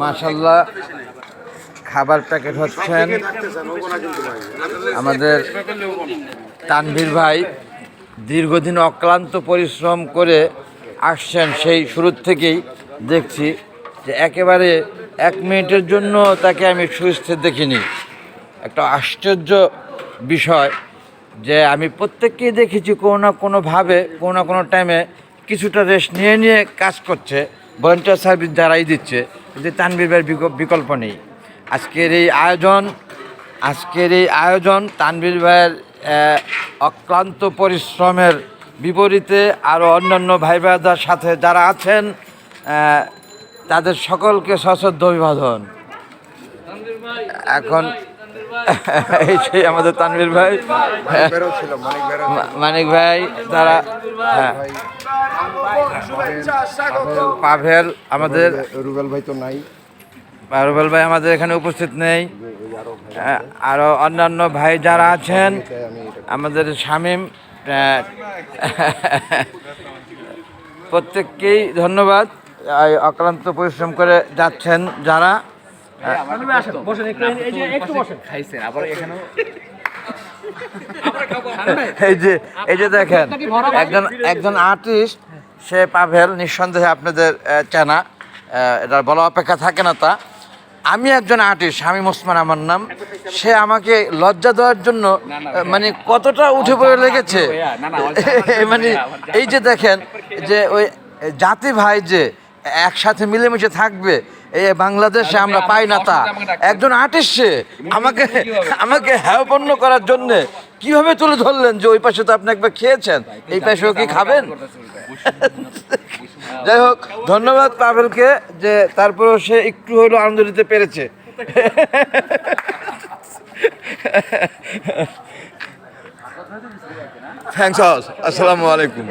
মাশাল্লাহ খাবার প্যাকেট হচ্ছেন আমাদের তানভীর ভাই। দীর্ঘদিন অক্লান্ত পরিশ্রম করে আসছেন, সেই শুরুর থেকেই দেখছি যে একেবারে এক মিনিটের জন্য তাকে আমি সুস্থির দেখিনি। একটা আশ্চর্য বিষয় যে আমি প্রত্যেককেই দেখেছি কোনো না কোনোভাবে, কোনো না কোনো টাইমে কিছুটা রেস্ট নিয়ে নিয়ে কাজ করছে। ভলেন্টিয়ার সার্ভিস যারাই দিচ্ছে। কিন্তু বিক- বিকল্প নেই। আজকের এই আয়োজন আজকের এই আয়োজন তানভীর ভাইয়ের অক্লান্ত পরিশ্রমের বিপরীতে আরও অন্যান্য ভাই ভাইদের সাথে যারা আছেন তাদের সকলকে সশ্রদ্ধ অভিবাদন। এখন এই সেই আমাদের তানভীর ভাই। মানিক ভাই তারা হ্যাঁ। পাভেল আমাদের রুবেল ভাই তো নাই। রুবেল ভাই আমাদের এখানে উপস্থিত নেই। হ্যাঁ, আরও অন্যান্য ভাই যারা আছেন আমাদের শামীম প্রত্যেককেই ধন্যবাদ। অক্লান্ত পরিশ্রম করে যাচ্ছেন যারা। বসেন এই যে খাইছেন আবার এখানেও এই যে এই যে দেখেন একজন একজন আর্টিস্ট সে পাভেল নিঃসন্দেহে আপনাদের চেনা। এটা বলা অপেক্ষা থাকে না তা। আমি একজন আর্টিস্ট শামীম ওসমান আমার নাম। সে আমাকে লজ্জা দেওয়ার জন্য মানে কতটা উঠে পড়ে লেগেছে। না, না, মানে এই যে দেখেন যে ওই জাতি ভাই যে একসাথে মিলেমিশে থাকবে এই বাংলাদেশে আমরা পাই না তা। একজন আর্টিস্ট সে আমাকে আমাকে হ্যাপন্ন করার জন্য কীভাবে তুলে ধরলেন যে ওই পাশে তো আপনি একবার খেয়েছেন? এই পাশেও কি খাবেন? যাই হোক ধন্যবাদ পাভেলকে যে তারপরেও সে একটু হলেও আনন্দ দিতে পেরেছে। থ্যাংকস আসসালামু আলাইকুম